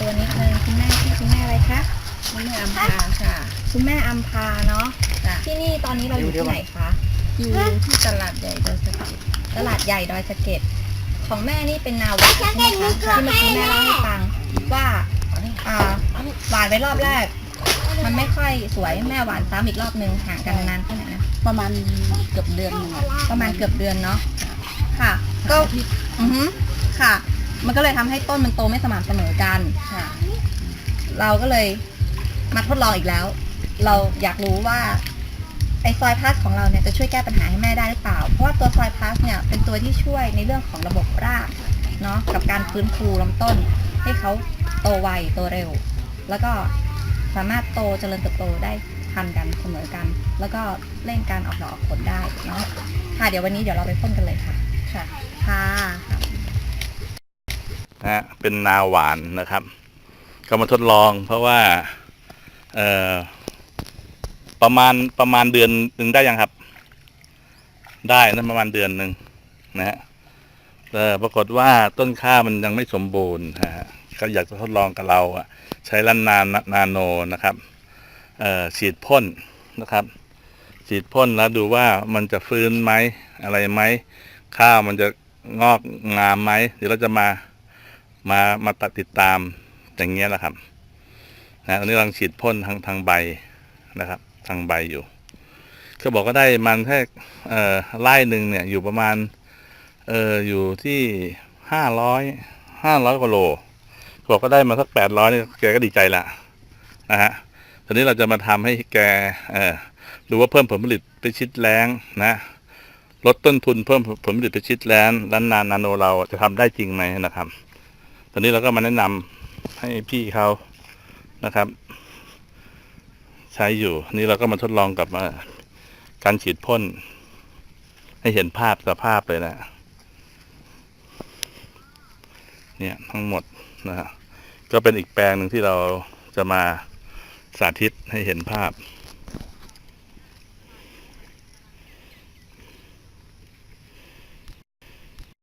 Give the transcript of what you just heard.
ตัวนิดนึงคุณแม่ที่อคุณแม่อะไรคะคุณแม่อัมพาค่ะ คุณแม่อัมพาเนาะจ้ะที่นี่ตอนนี้เราอยู่ที่ไหนคะอยู่ที่ตลาดใหญ่ดอยสะเก็ดตลาดใหญ่ดอยสะเก็ดของแม่นี่เป็นนาหวานใช่ไหมคะที่เมื่อกี้แม่เล่าให้ฟังว่าอ่าหวานไว้รอบแรก มันไม่ค่อยสวยแม่หวานซ้ำอีกรอบนึงห่างกันนานแค่ไหนนะประมาณเกือบเดือนหนึงอะประมาณเกือบเดือนเนาะค่ะ ก็อาทิตย์อือฮึค่ะ มันก็เลยทำให้ต้นมันโตไม่สม่ำเสมอกันค่ะ เราก็เลยมาทดลองอีกแล้ว เราอยากรู้ว่าไอซอยพลัสของเราเนี่ยจะช่วยแก้ปัญหาให้แม่ได้หรือเปล่า เพราะว่าตัวซอยพลัสเนี่ยเป็นตัวที่ช่วยในเรื่องของระบบรากเนาะกับการฟื้นฟูลำต้น ให้เขาโตไวโตเร็ว แล้วก็สามารถโตเจริญเติบโตได้ทันกันเสมอกัน แล้วก็เร่งการออกดอกออกผลได้เนาะค่ะเดี๋ยววันนี้เดี๋ยวเราไปพ่นกันเลยค่ะ ค่ะค่ะ นะเป็นนาหวานนะครับ ก็มาทดลองเพราะว่าเอ่อประมาณประมาณเดือนหนึ่งได้ยังครับ ได้นะประมาณเดือนหนึ่งนะฮะปรากฏว่าต้นข้าวมันยังไม่สมบูรณ์ฮะก็อยากจะทดลองกับเราอะใช้ลันนานนาโนนะครับเอ่อฉีดพ่นนะครับ ฉีดพ่นแล้วดูว่ามันจะฟื้นไหมอะไรไหมข้าวมันจะงอกงามไหมเดี๋ยวเราจะมา มามาตัดติดตามอย่างเงี้ยแหละครับนะตอนนี้กำลังฉีดพ่นทางทางใบนะครับ ทางใบอยู่ก็บอกก็ได้มันแค่เอ่อไร่หนึ่งเนี่ย อยู่ประมาณ เอออยู่ที่ห้าร้อยห้าร้อยกว่าโลบอกก็ได้มาสักแปดร้อยนี่แกก็ดีใจละนะฮะตอนนี้เราจะมาทำให้แกเออดูว่าเพิ่มผลผลิตไปชิดแรงนะลดต้นทุนเพิ่มผลผลิตไปชิดแรงล้านนานนาโนเราจะทำได้จริงไหมนะครับ ตอนนี้เราก็มาแนะนำให้พี่เขานะครับ ใช้อยู่นี่เราก็มาทดลองกับการฉีดพ่น ให้เห็นภาพสภาพเลยนะ เนี่ยทั้งหมดนะฮะก็เป็นอีกแปลงหนึ่งที่เราจะมาสาธิตให้เห็นภาพ